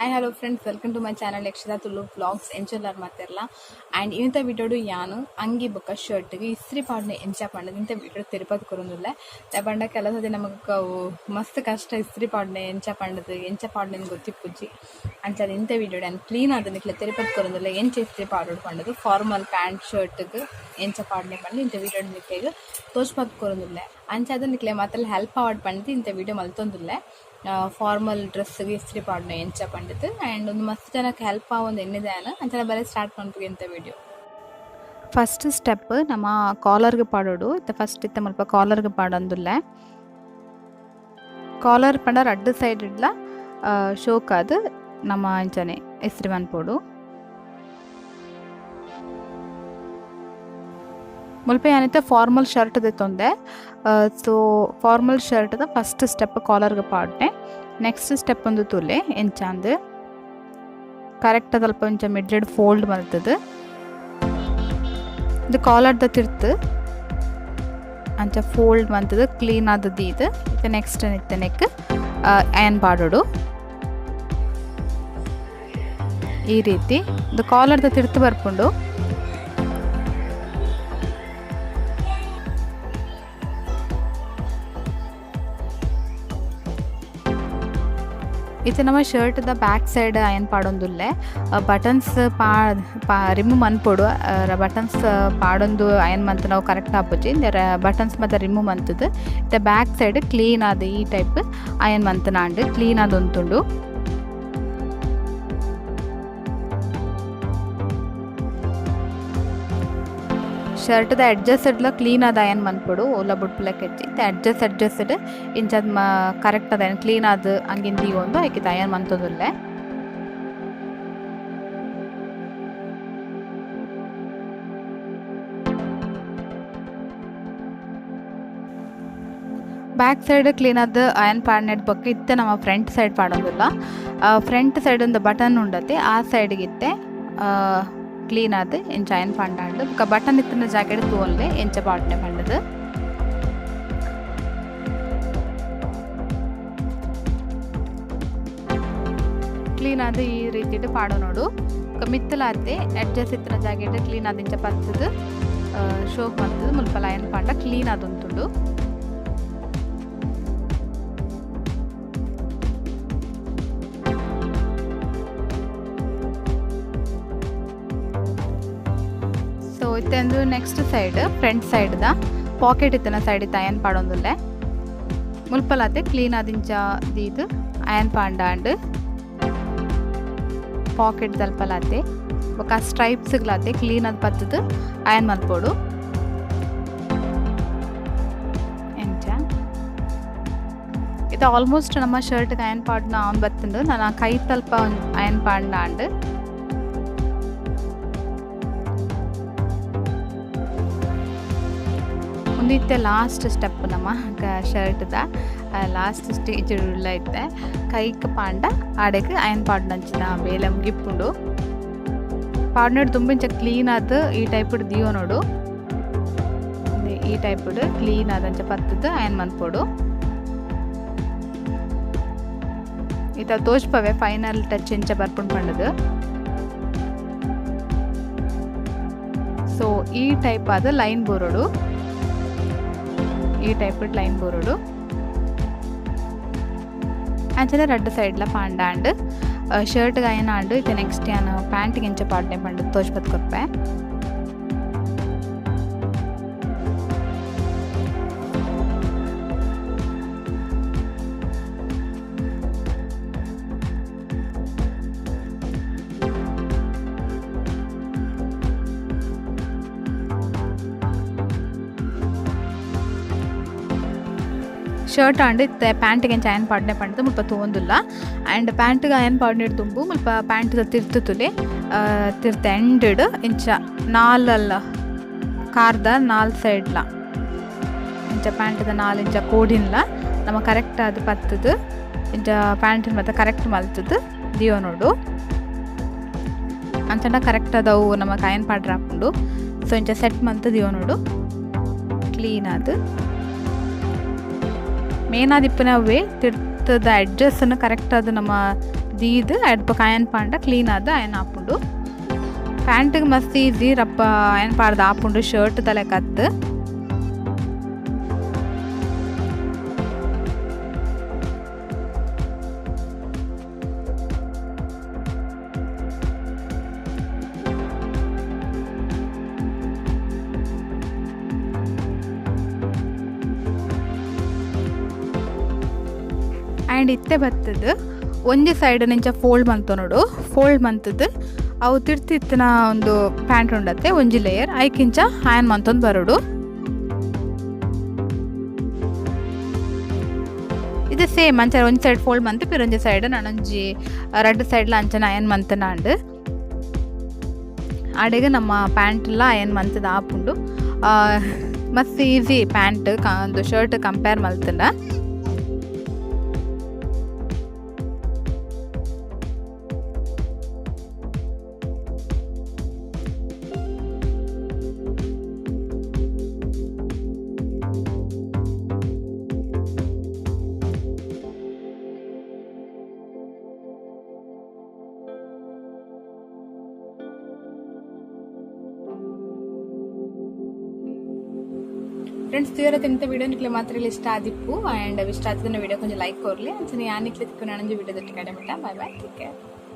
Hi hello friends welcome to my channel Yakshita Tulu vlogs ಎಂಚೊಲ್ಲಾರ್ ಮಾಡ್ತಿರಲ್ಲ and ಇಂಥ ವಿಡಿಯೋಡು ಯಾನು ಅಂಗಿ ಬೊಕ್ಕ ಶರ್ಟ್ಗೆ ಇಸ್ತ್ರಿ ಪಾಡ್ನೆ ಎಂಚ ಪಂಡದು ಇಂಥ ವಿಡಿಯೋ ತಿರುಪತಿ ಕೊರೊಂದಿಲ್ಲ ಪಂಡ ಕೆಲಸದ ನಮಗೆ ಮಸ್ತ್ ಕಷ್ಟ ಇಸ್ತ್ರಿ ಪಾಡ್ನೆ, ಎಂಚ ಪಂಡದು ಎಂಚ ಪಾಡ್ನೆ ಗೊತ್ತಿಪ್ಪುಜಿ ಅಂಚದ ಇಂಥ ವಿಡಿಯೋ ನಾನು ಕ್ಲೀನ್ ಆದ ನಿಕ್ಲೆ ತಿರುಪತಿ ಕೊರೊಂದಿಲ್ಲ ಎಂಚ ಇಸ್ತ್ರಿ ಪಾಡೋಡು ಪಂಡದು ಫಾರ್ಮಲ್ ಪ್ಯಾಂಟ್ ಶರ್ಟ್ಗೆ ಎಂಚ ಪಾಡ್ನೆ ಪಂಡು ಇಂಥ ವಿಡಿಯೋ ನಿಕ್ಕೆಗೆ ತೋಚ್ಪತ್ ಕೊರೊಂದುಲ್ಲ ಅಂಚಾದ ನಿಕ್ಲೆ ಮಾತ್ರ ಹೆಲ್ಪ್ ಆವಡ್ ಪಂಡಿತು ಇಂತ ವಿಡಿಯೋ ಮಲ್ತೊಂದುಲ್ಲ. ಫಾರ್ಮಲ್ ಡ್ರೆಸ್ಗೆ ಇಸ್ತ್ರಿ ಪಾಡ್ನ, ಎಂಚ ಪಂಡಿತು. ಆ್ಯಂಡ್ ಒಂದು ಮಸ್ತ್ ಜನಕ್ಕೆ ಹೆಲ್ಪ್ ಆವೊಂದು ಎನ್ನಿದೆ ಅಂಚನ ಬರೀ ಸ್ಟಾರ್ಟ್ ಮಾಡ್ಬೇಕು ಇಂಥ ವಿಡಿಯೋ ಫಸ್ಟ್ ಸ್ಟೆಪ್ ನಮ್ಮ ಕಾಲರ್ಗೆ ಪಾಡೋಡು. ಇತ್ತ ಫಸ್ಟ್ ಇತ್ತ ಮುಲ್ಪ ಕಾಲರ್ಗೆ ಪಾಡೊಂದುಲ್ಲ. ಕಾಲರ್ ಪಂಡ ರಡ್ಡು ಸೈಡ್ ಇಡ್ಲ ಶೋಕ್ ಅದು ನಮ್ಮ ಅಂಚನೆ ಇಸ್ತ್ರಿ ಮನ್ಪೋಡು. ಮುಲ್ಪ ಏನೈತೆ ಫಾರ್ಮಲ್ ಶರ್ಟ್ ತೊಂದೆ. ಸೊ ಫಾರ್ಮಲ್ ಶರ್ಟ್ದ ಫಸ್ಟ್ ಸ್ಟೆಪ್ ಕಾಲರ್ಗೆ ಪಾಡ್ನೆ. ನೆಕ್ಸ್ಟ್ ಸ್ಟೆಪ್ ಒಂದು ತುಲೆ, ಎಂಚಾಂದು. ಕರೆಕ್ಟ್ ಸ್ವಲ್ಪ ಒಂಚ ಮಿಡ್ಲೆಡ್ ಫೋಲ್ಡ್ ಮಲ್ತದು ಇದು ಕಾಲರ್ದ ತಿರ್ತು. ಅಂಚ ಫೋಲ್ಡ್ ಮಂತದು ಕ್ಲೀನ್ ಆದದ್ದು ಇದು. ಇದು ನೆಕ್ಸ್ಟ್ ನಿತ್ತೆ ನೆಕ್ ಆ್ಯನ್ ಪಾಡೋಡು ಈ ರೀತಿ. ಇದು ಕಾಲರ್ದ ತಿರ್ತು ಬರ್ಕೊಂಡು ಇದು ನಮ್ಮ ಶರ್ಟ್ದ ಬ್ಯಾಕ್ ಸೈಡ್ ಏನು ಪಾಡೊಂದುಲ್ಲೆ ಬಟನ್ಸ್ ಪಾ ಪಾ ರಿಮೂವ್ ಮನ್ಪೊಡು ಬಟನ್ಸ್ ಪಾಡೊಂದು ಏನು ಮಂತ್ ನಾವು ಕರೆಕ್ಟ್ ಆಪುಜಿ ಬಟನ್ಸ್ ಮತ್ತು ರಿಮೂವ್ ಅಂತದ್ದು ಇತ್ತೆ ಬ್ಯಾಕ್ ಸೈಡ್ ಕ್ಲೀನ್ ಆದ ಈ ಟೈಪ್ ಏನು ಮಂತ್ ನಾಂಡು ಕ್ಲೀನ್ ಆದ ಉಂತುಂಡು ಶರ್ಟ್ದ ಅಡ್ಜಸ್ಟೆಡ್ಲ ಕ್ಲೀನ್ ಅದ ಏನು ಮನ್ಪೊಡು ಓಲ ಬುಡ್ಪುಲಕ್ಕೆ ಹೆಚ್ಚಿ ಅಡ್ಜಸ್ಟ್ ಅಡ್ಜಸ್ಟೆಡ್ ಇಂಚದ್ ಮ ಕರೆಕ್ಟ್ ಅದ ಕ್ಲೀನ್ ಅದು ಹಂಗಿಂದ ಈ ಒಂದು ಆಯ್ಕೆ ಅಯನ್ ಮಂತೊಂದುಲ್ಲೆ ಬ್ಯಾಕ್ ಸೈಡ್ ಕ್ಲೀನ್ ಆದ ಅಯನ್ ಪಾಡ್ನೆಡ್ ಬೊಕ್ಕ ಇತ್ತೆ ನಮ್ಮ ಫ್ರಂಟ್ ಸೈಡ್ ಪಾಡೋದಿಲ್ಲ ಫ್ರಂಟ್ ಸೈಡ್ ಒಂದು ಬಟನ್ ಉಂಡತೆ ಆ ಸೈಡ್ಗೆ ಕ್ಲೀನ್ ಆದ್ ಎಂಚ ಅಯನ್ ಪಂಡಾಂಡು ಬೊಕ ಬಟನ್ ಇತ್ತಿನ ಜಾಕೆಟ್ ತೂವೊನ್ಲೆ ಎಂಚ ಪಾಡ್ನೆ ಪಂಡದು. ಕ್ಲೀನ್ ಆದ ಈ ರೀತಿಡ್ ಪಾಡೋನೋಡು ಮಿತ್ತಲಾತೆ ಅಡ್ಜಸ್ಟ್ ಇತ್ತಿನ ಜಾಕೆಟ್ ಕ್ಲೀನ್ ಆದ ಇಂಚ ಪತ್ತದು ಶೋಕ್ ಮಂತದು ಮುಲ್ಪ ಲಯನ್ ಪಾಂಡ ಕ್ಲೀನ್ ಇತ್ತಂದು ನೆಕ್ಸ್ಟ್ ಸೈಡ್ ಫ್ರಂಟ್ ಸೈಡ್ದ ಪಾಕೆಟ್ ಇತ್ತನ ಸೈಡ್ ಅಯನ್ ಪಾಡೊಂದುಲ್ಲೆ ಮುಲ್ಪಲಾತೆ ಕ್ಲೀನ್ ಆದಿಂಚ ದೀದು ಅಯನ್ ಪಾಂಡಾಂಡ್ ಪಾಕೆಟ್ ದಲ್ಪಲಾತೆ. ಬೊಕ ಸ್ಟ್ರೈಪ್ಸ್ಗ್ಲಾತೆ ಕ್ಲೀನ್ ಆದ್ ಪತ್ತದು ಅಯನ್ ಮಲ್ಪೋಡು. ಎಂಚ. ಇದು ಆಲ್ಮೋಸ್ಟ್ ನಮ್ಮ ಶರ್ಟ್ ಅಯನ್ ಪಾಡ್ನ ಆನ್ ಬತ್ತಂದು ನಾನು ಕೈ ತಲ್ಪ ಅಯನ್ ಪಾಡ್ನ ಮುಂದಿತ್ತೆ ಲಾಸ್ಟ್ ಸ್ಟೆಪ್ ನಮ್ಮ ಶರ್ಟ್ದ ಲಾಸ್ಟ್ ಸ್ಟೇಜ್ ಉಳ್ಳ ಇತ್ತೆ ಕೈಕ್ ಪಾಂಡ ಆಡಕ್ಕೆ ಅಯನ್ ಪಾಡ್ನಂಚಿನ ಬೇಲೆ ಮುಗಿಪ್ಪುಂಡು ಪಾಡ್ನೋಡು ತುಂಬ ಕ್ಲೀನ್ ಆದ್ ಈ ಟೈಪ್ ದೀವೋ ನೋಡು. ಈ ಟೈಪ್ ಕ್ಲೀನ್ ಆದಂಚ ಪತ್ತದ ಅಯನ್ ಮನ್ಪೋಡು ಈತ ತೋಚ್ಪವೆ ಫೈನಲ್ ಟಚ್ ಇಂಚ ಬರ್ಪುಂಡು ಪಂಡದು. ಸೊ ಈ ಟೈಪ್ ಆದ ಲೈನ್ ಬೋರೋಡು. ಈ ಟೈಪ್ ಲೈನ್ ಬೋರೋಡು ಅಂಚನೆ ரெண்டு ಸೈಡ್ಲ ಪಾಂಡ ಅಂಡ್ ಶರ್ಟ್ ಗಾಯನ ಆಂಡ್ ಇದು ನೆಕ್ಸ್ಟ್ ಯಾನು ಪ್ಯಾಂಟಿಗೆ ಎಂಚ ಪಾಡ್ನೆ ಪಂಡು ತೋಚ್ಪತ್ ಶರ್ಟ್ ಆಂಡ್ ಇತ್ತೆ ಪ್ಯಾಂಟ್ಗೆ ಅಯನ್ ಪಾಡ್ನೆ ಪಂಡದು ಮುಲ್ಪ ತೂವೊಂದುಲ್ಲ. ಆ್ಯಂಡ್ ಪ್ಯಾಂಟ್ಗೆ ಅಯನ್ ಪಾಡ್ನೆಡ್ ತುಂಬು ಮುಲ್ಪ ಪ್ಯಾಂಟ್ ತಿರ್ತು ತಿರ್ತ ಎಂಡೆಡ್ ಇಂಚ ನಾಲಲ್ಲ, ಕಾರ್ದ ನಾಲ್ ಸೈಡ್ಲ ಇಂಚ ಪ್ಯಾಂಟ್ದ ನಾಲ್, ಇಂಚ ಕೋಡಿನ್ಲ, ನಮ್ಮ ಕರೆಕ್ಟ್ ಅದು ಪತ್ತದು, ಇಂಚ ಪ್ಯಾಂಟಿನ ಮತ್ತೆ ಕರೆಕ್ಟ್ ಮಲ್ತದು ದಿಯೋ ನೋಡು. ಅಂಚಂಡ ಕರೆಕ್ಟ್ ಅದವು ನಮ್ಮ ಅಯನ್ ಪಾಡ್ರ ಹಾಕೊಂಡು ಸೊ ಇಂಚ ಸೆಟ್ ಮಂತ ದಿಯೋ ನೋಡು. ಕ್ಲೀನ್ ಅದು ಮೇನ್ ಆದಿಪ್ಪನವೇ ತಿರ್ತದ ಅಡ್ಜಸ್ಟನ್ನು ಕರೆಕ್ಟ್ ಅದು ನಮ್ಮ ದೀದ್ ಅಡ್ಪ ಕಾಯನ್ ಪಾಂಡ ಕ್ಲೀನ್ ಆದ ಅಯನ್ ಆಪುಂಡು ಪ್ಯಾಂಟಿಗೆ ಮಸ್ತ್ ಈಸಿ ರಪ್ಪ ಅಯನ್ ಪಾಡ್ದು ಆಪುಂಡು ಶರ್ಟ್ ತಲೆ ಕತ್ತು. ಆ್ಯಂಡ್ ಇತ್ತೆ ಬತ್ತದು. ಒಂದೇ ಸೈಡ್ ನಿಂಚ ಫೋಲ್ಡ್ ಮಂತು ನೋಡು. ಫೋಲ್ಡ್ ಮಂತದ್ದು ಅವು ತಿರ್ತಿತ್ತಿನ ಒಂದು ಪ್ಯಾಂಟ್ ಉಂಡತ್ತೆ, ಒಂಜಿ ಲೇಯರ್ ಐಕಿಂಚ ಹ್ಯಾನ್ ಮಂತೊಂದು ಬರೋಡು. ಇದು ಸೇಮ್ ಅಂಚ ಒಂದು ಸೈಡ್ ಫೋಲ್ಡ್ ಮಂತ್ ಪಿರೊಂಜಿ ಸೈಡ್ ನಾನೊಂಜಿ ರೆಡ್ ಸೈಡ್ಲ ಅಂಚನ ಅಯನ್ ಮಂತ್ ನಾಂಡು. ಅಡಿಗೆ ನಮ್ಮ ಪ್ಯಾಂಟ್ಲ ಅಯನ್ ಮಂತದ ಆಪುಂಡು. ಮಸ್ತ್ ಈಸಿ ಪ್ಯಾಂಟ್ ಒಂದು ಶರ್ಟ್ ಕಂಪೇರ್ ಮಲ್ತನ ಫ್ರೆಂಡ್ಸ್ ತೀವ್ರ ತಿಂತ ವಿಡಿಯೋ ನಿಕ್ಲೆ ಮಾತ್ರ ಇಷ್ಟ ಆದಿಪ್ಪು ಆ್ಯಂಡ್ ಇಷ್ಟ ಆದ ವಿಡಿಯೋ ಕೊಂಚ ಲೈಕ್ ಕೊರ್ಲಿ ಅಂಚನೆ ಯಾನಿಕ್ಲೆ ತಿಕ್ಕು ನನಂಜಿ ವಿಡಿಯೋ ದೊಟ್ಟಿ ಕಡೆ ಮುಟ್ಟ ಬಾಯ್ ಬಾಯ್ ಟೇಕ್ ಕೇರ್